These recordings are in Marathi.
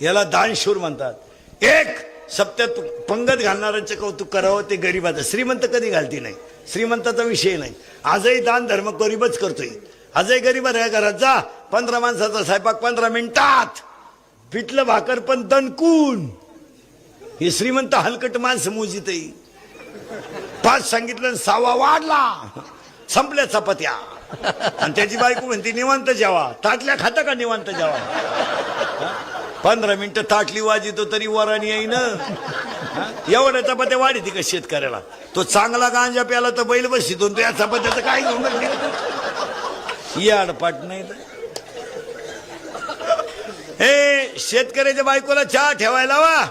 याला दानशूर म्हणतात. एक सप्त्यात पंगत घालणाऱ्यांचं कौतुक करावं ते गरीबाचं. श्रीमंत कधी घालती नाही? श्रीमंताचा विषय नाही. आजही दान धर्म गरीबच करतोय. आजही गरीब आहे घरात जा. पंधरा माणसाचा स्वयंपाक पंधरा मिनिटात. पिठलं भाकर पण दणकून. हे श्रीमंत हलकट माणसं मोजित पाच सांगितलं सावा वाढला. संपल्या चपात्या. आणि त्याची बायको म्हणते निवांत जेवा. ताटल्या खाता का निवांत जेवा? पंधरा मिनिटं ताटली वाजितो तरी वराणी येईन. एवढ्या चपात्या वाढी ती का शेतकऱ्याला? तो चांगला गांजा प्याला तर बैल बसितो तो या चपात्याचं काय घेऊन या अडपाट नाही तर. हे शेतकऱ्याच्या बायकोला चहा ठेवायला वा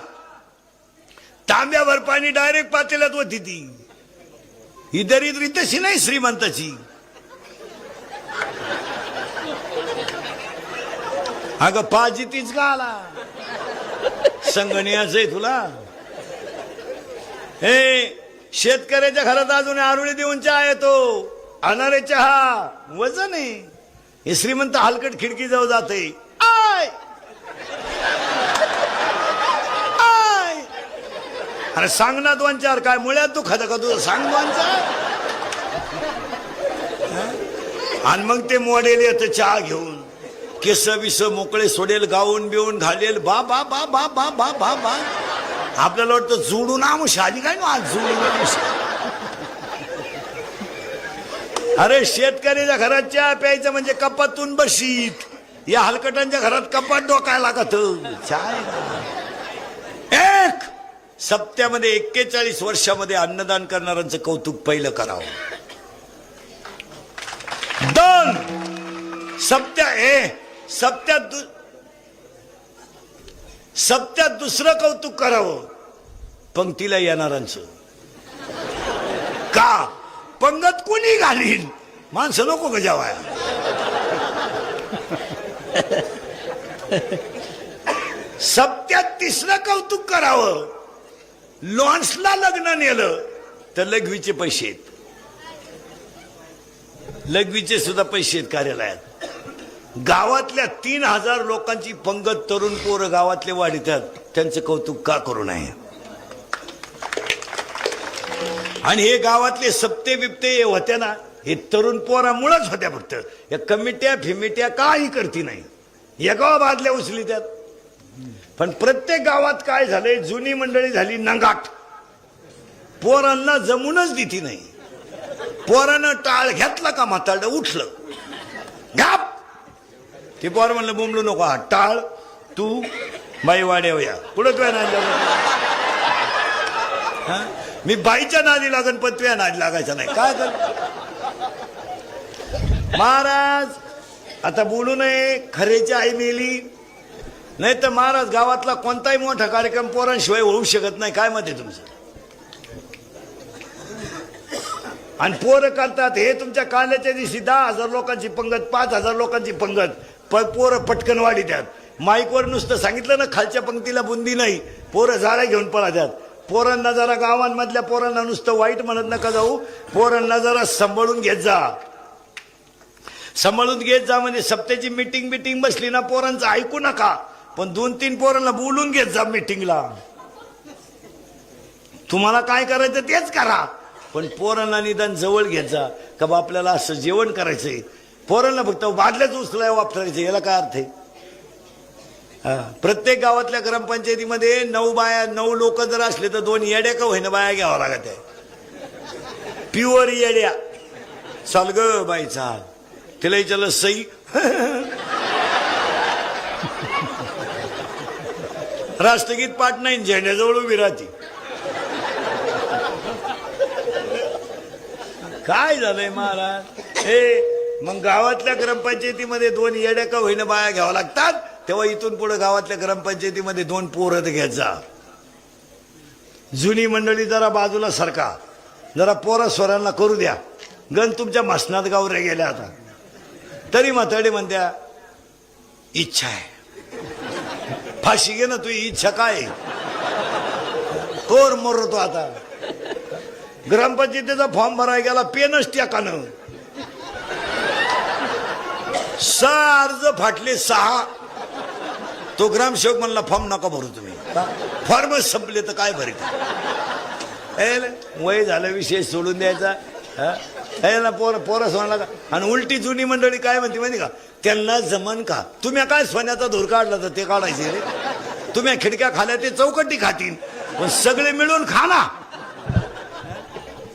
तांब्याभर पाणी डायरेक्ट पातेल्यात होती ती ही दरिद्री तशी नाही श्रीमंताची. अगं पाजी तीच का आला संगणियाचं आहे तुला. हे शेतकऱ्याच्या घरात अजून आरुळी देऊन चहा येतो. अनारे चहा वजन आहे. हे श्रीमंत हलकट खिडकी जाऊ जाते आय! आय! अरे सांग ना दोन चार काय मुळ्यात तू खाता का तुझं? सांग दोन चार आणि मग ते मॉडेल येतं चहा घेऊन. केस बिस मोकळे सोडेल गाऊन बिवून घालेल बा बा बा बा बा बा बा बा. आपल्याला वाटतं जुडून आमुष आली काय ना आज आमुष अरे शेतकऱ्याच्या घरात चहा प्यायचं म्हणजे कपातून बशीत. या हलकटांच्या घरात कपात डोकायला लागत. एक! सप्त्यामध्ये एक्केचाळीस वर्षामध्ये अन्नदान करणाऱ्यांचं कौतुक पहिलं करावं. दोन! सप्त्या ए! सप्त्यात दु- सप्त्यात दुसरं कौतुक करावं. पंक्तीला येणाऱ्यांचं. का? पंगत कोणी घालीन? माणसं नको का जेवाया सप्त्यात तिसरं कौतुक करावं. लॉन्सला लग्न नेलं तर लघवीचे पैसे आहेत. लघवीचे सुद्धा पैसे आहेत कार्यालयात. गावातल्या तीन हजार लोकांची पंगत तरुण पोरं गावातले वाढीतात. त्यांचं कौतुक का करू नये? आणि हे गावातले सप्ते बिप्ते होत्या ना हे तरुण पोरामुळेच होत्या फक्त. या कमिट्या फिमिट्या काही करती नाही. एका बादल्या उचली त्यात पण प्रत्येक गावात काय झालंय? जुनी मंडळी झाली नंगाट. पोरांना जमूनच दिती नाही. पोरानं टाळ घेतला का म्हातारडं? उठलं. ते पोर म्हणलं बोंबलू नको हा टाळ तू बाई वाड्यावया. पुढं तुया नादी लागत मी बाईच्या नादी लागन पण तुया नादी लागायचा नाही. काय कर? महाराज आता बोलू नये खरेची आई मेली. नाही तर महाराज गावातला कोणताही मोठा कार्यक्रम पोरांशिवाय होऊ शकत नाही. काय मत आहे तुमचं? आणि पोरं करतात हे तुमच्या काल्याच्या दिवशी दहा हजार लोकांची पंगत पाच हजार लोकांची पंगत. प पोरं पटकन वाढी त्यात माईकवर नुसतं सांगितलं ना खालच्या पंक्तीला बुंदी नाही. पोरं झाडा घेऊन पळा त्यात पोरांना जरा गावांमधल्या पोरांना नुसतं वाईट म्हणत नका जाऊ. पोरांना जरा सांभाळून घेत जा. सांभाळून घेत जा म्हणजे सप्त्याची मिटिंग बिटिंग बसली ना पोरांचं ऐकू नका. पण दोन तीन पोरांना बोलून घेत जा मिटिंगला तुम्हाला काय करायचं तेच करा. पण पोरांना निदान जवळ घेत जा. का बा आपल्याला असं जेवण करायचंय? पोरांना फक्त बादल्याच उचलाय वापरायचे याला काय अर्थ आहे? हा. प्रत्येक गावातल्या ग्रामपंचायतीमध्ये नऊ बाया नऊ लोक जर असले तर दोन येड्या का होईना बाया घ्यावा लागत आहे? प्युअर येड्या. चाल ग बाई चाल. तिला विचारलं सई राष्ट्रगीत पाठ नाही झेंड्याजवळ उभी राहते. काय झालंय महाराज? हे मग गावातल्या ग्रामपंचायतीमध्ये दोन येड्या का होईना बाया घ्यावा लागतात तेव्हा इथून पुढे गावातल्या ग्रामपंचायतीमध्ये दोन पोरं घ्यायचा जा. जुनी मंडळी जरा बाजूला सरका. जरा पोरा स्वरांना करू द्या. गण तुमच्या मसनात गावऱ्या गेल्या आता. तरी म्हाताडे म्हणत्या इच्छा आहे. फाशी घे ना तुझी इच्छा काय कोर मरतो आता. ग्रामपंचायतीचा फॉर्म भरायला गेला पेनच ट्याकानं सहा अर्ज फाटले सहा. तो ग्रामसेवक म्हणला फॉर्म नका भरू तुम्ही. फॉर्मच संपले तर काय भरित? वय झालं विषय सोडून द्यायचा. ना पोर पोरं सोडला का? आणि उलटी जुनी मंडळी काय म्हणते माहिती का? त्यांना जमन का तुम्ही काय सोन्याचा धूर काढला तर ते काढायचे रे? तुम्ही खिडक्या खाल्या ते चौकटी खातील. पण सगळे मिळून खा ना.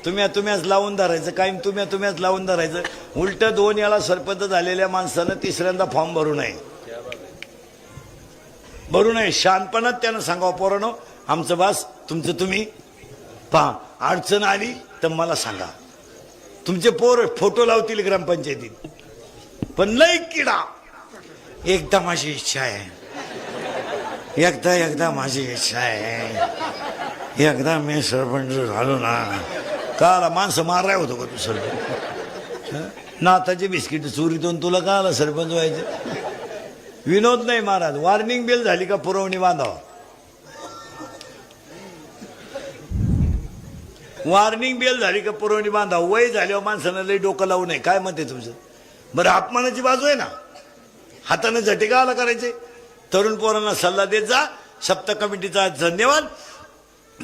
तुम्ही तुम्हीच लावून धरायचं काय तुम्ही तुम्हीच लावून धरायचं. उलट दोन याला सरपंच झालेल्या माणसानं तिसऱ्यांदा फॉर्म भरू नये. भरू नये. शानपणात त्यानं सांगावं पोरानो आमचं बास तुमचं तुम्ही. पहा अडचण आली तर मला सांगा. तुमचे पोर फोटो लावतील ग्रामपंचायतीत. पण लय किडा. एकदा माझी इच्छा आहे. एकदा एकदा माझी इच्छा आहे. एकदा मी सरपंच झालो ना काला माणसं माराय होतो का तू सरपंच नाताचे बिस्किट चोरीतून तुला का आला सरपंच व्हायचं? विनोद नाही महाराज वॉर्निंग बिल झाली का पुरवणी बांधावा? वॉर्निंग बेल झाली का पुरवणी बांधावं? वय झाल्यावर माणसानं लई डोकं लावू नये. काय म्हणते तुमचं? बरं अपमानाची बाजू आहे ना. हाताने झटिका आला करायचे. तरुण पोरांना सल्ला देत जा. सप्त कमिटीचा धन्यवाद.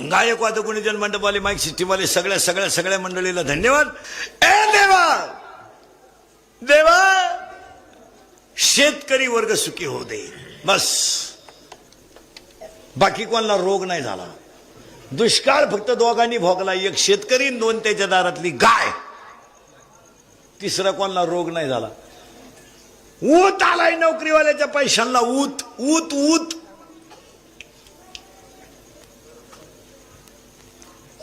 गायकवाद गुणीजन मंडपवाले माईक सिस्टीमवाले सगळ्या सगळ्या सगळ्या मंडळीला धन्यवाद. ए देवा! देवा! शेतकरी वर्ग सुखी होऊ दे. बस. बाकी कोणाला रोग नाही झाला. दुष्काळ फक्त दोघांनी भोगला. एक शेतकरी दोन त्याच्या दारातली गाय. तिसरा कोणाला रोग नाही झाला. ऊत आलाय नोकरीवाल्याच्या पैशांना. ऊत ऊत ऊत.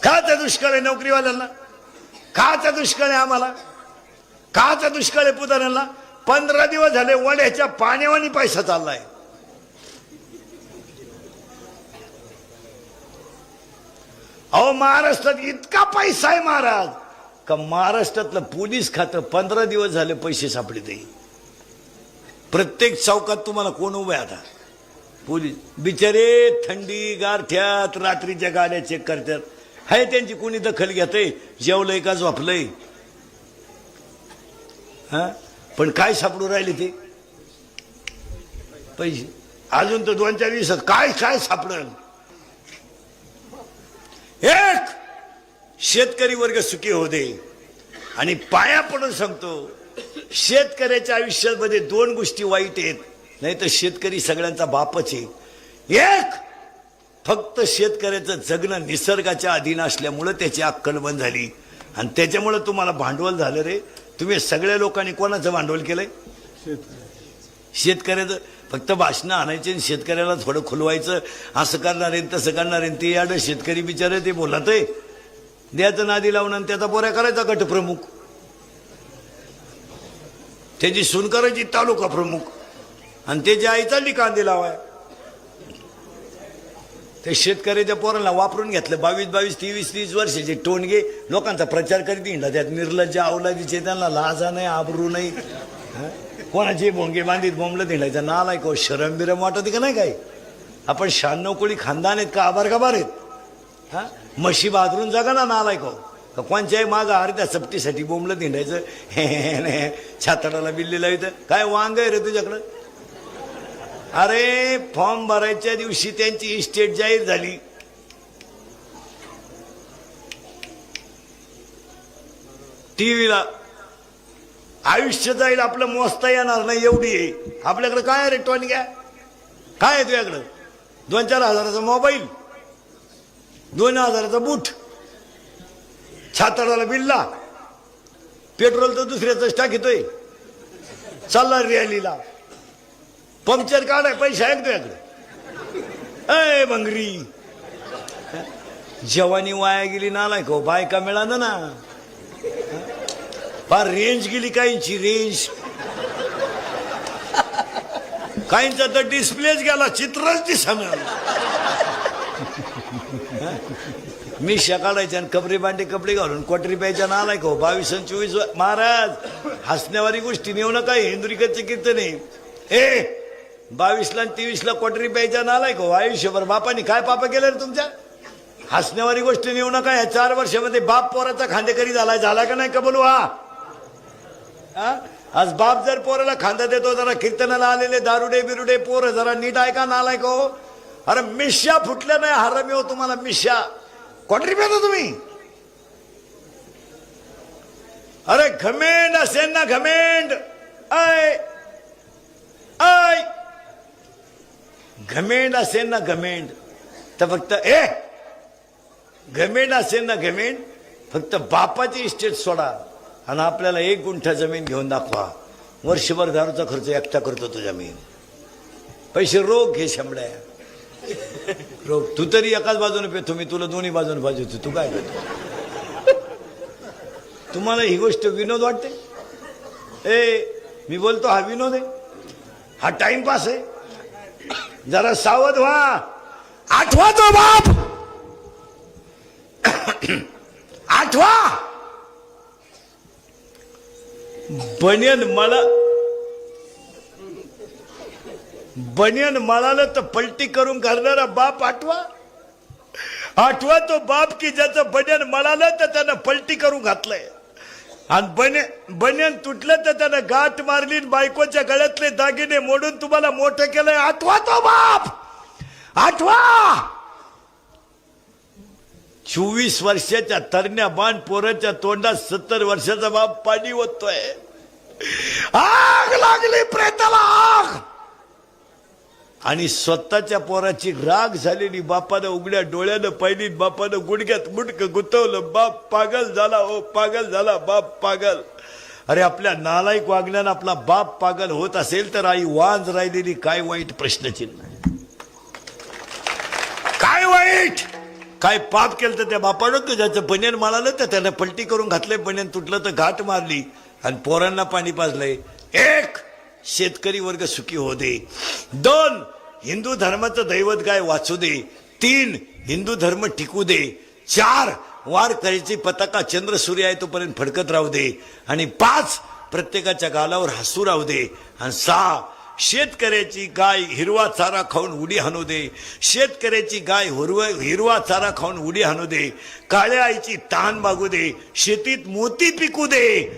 काचा दुष्काळ आहे नोकरीवाल्यांना? काचा दुष्काळ आहे आम्हाला? काचा दुष्काळ आहे पुतण्यांना? पंधरा दिवस झाले वड्याच्या पाण्यावानी पैसा चाललाय. अहो महाराष्ट्रात इतका पैसा आहे महाराज. का महाराष्ट्रातलं पोलीस खातं पंधरा दिवस झाले पैसे सापडे ते. प्रत्येक चौकात तुम्हाला कोण उभे आता? पोलीस. बिचारे थंडी गारठ्यात रात्रीच्या गाड्या चेक करतात. हाय त्यांची कोणी दखल घेतय? जेवलंय का झोपलंय? हा? पण काय सापडू राहिले ते? पैसे. अजून तर दोन चार दिवसात काय काय सापडल? एक! शेतकरी वर्ग सुखी होऊ दे. आणि पाया पडून सांगतो शेतकऱ्याच्या आयुष्यामध्ये दोन गोष्टी वाईट आहेत. नाही तर शेतकरी सगळ्यांचा बापच आहे. एक! फक्त शेतकऱ्याचं जगणं निसर्गाच्या अधीन असल्यामुळं त्याची अक्कल बंद झाली. आणि त्याच्यामुळं तुम्हाला भांडवल झालं रे. तुम्ही सगळ्या लोकांनी कोणाचं भांडवल केलंय? शेतकऱ्याचं. फक्त भाषणं आणायचे आणि शेतकऱ्याला थोडं खुलवायचं. असं करणार आहे तसं करणार आहे ते याड शेतकरी बिचारे ते बोलत आहे. द्यायचं नादी लावून आणि त्याचा पोऱ्या करायचा गटप्रमुख त्याची सून करायची तालुका प्रमुख. आणि त्याची आई चालली कांदे लावाय. ते शेतकऱ्याच्या पोरांना वापरून घेतलं. बावीस बावीस तेवीस तीस वर्षाचे टोणगे लोकांचा प्रचार करीत हिंडा त्यात निर्लज्ज अवलादीचे त्यांना लाजा नाही आबरू नाही. कोणाचे भोंगे बांधित बोंबलं हिंडायचा नालाय को शरम बिरम वाटत का नाही काय आपण शहाण्णव कोळी खानदान आहेत का आभार का आहेत? हा? म्हशी बाजरून जागा ना नालाय को का कोणच्याही माझा अर्ध्या सप्तीसाठी बोंबलं हिंडायचं? हे छातडाला बिल्ली इथं काय वांग आहे रे तुझ्याकडं? अरे फॉर्म भरायच्या दिवशी त्यांची इस्टेट जाहीर झाली. टीव्हीला. आयुष्य जाईल आपलं मोजता येणार नाही एवढी आहे. आपल्याकडे काय इलेक्ट्रॉनिक टॉनिक आहे? काय आहे तुझ्याकडं? दोन चार हजाराचा मोबाईल. दोन हजाराचा बूट. छाताडाला बिल्ला. पेट्रोल तर दुसऱ्याच टाकीतोय. चालला रॅलीला पंक्चर काढाय पैसे आहेत तुझ्याकडे. अय बंगरी. जवानी वाया गेली नालाय खो हो? बायका मिळालं ना. फार रेंज गेली काहींची रेंज काहींचा तर डिस्प्लेच गेला चित्रच दिसणार मी काढायचे आणि कपडे बांडे कपडे घालून कोटरी प्यायच्या नालाय को हो? बावीस आणि चोवीस महाराज हसण्यावारी गोष्टी नेऊ नका हिंदुरिकचे कीर्तन. आहे ए बावीसला आणि तेवीसला क्वाटरी प्यायचा नालाय को हो. आयुष्यभर बापाने काय पापा केलं रे तुमच्या? हसण्यावारी गोष्टी नेऊ नका. या चार वर्षामध्ये बाप पोराचा खांदेकरी झालाय. झाला का नाही का बोलू हा? आज बाप जर पोराला खांदा देतो जरा कीर्तनाला आलेले दारुडे बिरुडे पोर जरा नीट ऐका नालाय को हो. अरे मिश्या फुटल्या नाही. हरमी हो तुम्हाला मिश्या. क्वार्टरी पेता तुम्ही? अरे घमेंड असेल ना घमेंड. आय घमेंड असेल ना घमेंड तर फक्त ए घमेंड असेल ना घमेंड फक्त बापाची इस्टेट सोडा आणि आपल्याला एक गुंठा जमीन घेऊन दाखवा. वर्षभर दारूचा खर्च एकटा करतो तुझ्या जमीन. पैसे रोग घे शंभड्या रोग तू तरी एकाच बाजूने पेतो मी तुला दोन्ही बाजूने पाहिजे तू काय पेतो तुम्हाला ही गोष्ट विनोद वाटते? ए मी बोलतो हा विनोद आहे. हा टाइमपास आहे. जरा सावध व्हा. आठवा तो बाप. आठवा. बनियन मला बनियन मळालं तर पलटी करून घालणारा बाप आठवा. आठवा तो बाप की ज्याचं बनियन मळालं तर त्यानं पलटी करून घातलंय. आणि बने बन्यान तुटलं तर त्यानं गाठ मारली आणि बायकोच्या गळ्यातले दागिने मोडून तुम्हाला मोठं केलंय. आठवा तो बाप! आठवा! चोवीस वर्षाच्या तरण्या बाण पोराच्या तोंडात सत्तर वर्षाचा बाप पाणी ओततोय. आग लागली प्रेताला आग! आणि स्वतःच्या पोराची राग झालेली बापानं उघड्या डोळ्यानं पाहिली बापानं गुडघ्यात मुडक गुतवलं बाप पागल झाला हो पागल झाला बाप पागल. अरे आपल्या नालायक वागण्यानं आपला बाप पागल होत असेल तर आई वाज राहिलेली काय वाईट प्रश्नचिन्ह? काय वाईट? काय पाप केलं तर त्या बापानं ज्याचं बनियन माळालं तर त्यानं पलटी करून घातलंय बनियन तुटलं तर घाट मारली आणि पोरांना पाणी पाजलंय. एक शेतकरी वर्ग सुखी होते दे. दोन हिंदू धर्माचं दैवत गाय वाचू दे. तीन हिंदू धर्म टिकू दे. चार वार करायची पताका चंद्र सूर्य आहे तोपर्यंत फडकत राहू दे. आणि पाच प्रत्येकाच्या गालावर हसू राहू दे. आणि सहा शेतकऱ्याची गाय हिरवा चारा खाऊन उडी हाणू दे. शेतकऱ्याची गाय हुरव हिरवा चारा खाऊन उडी हाणू दे. काळ्या आईची तान मागू दे. शेतीत मोती पिकू दे.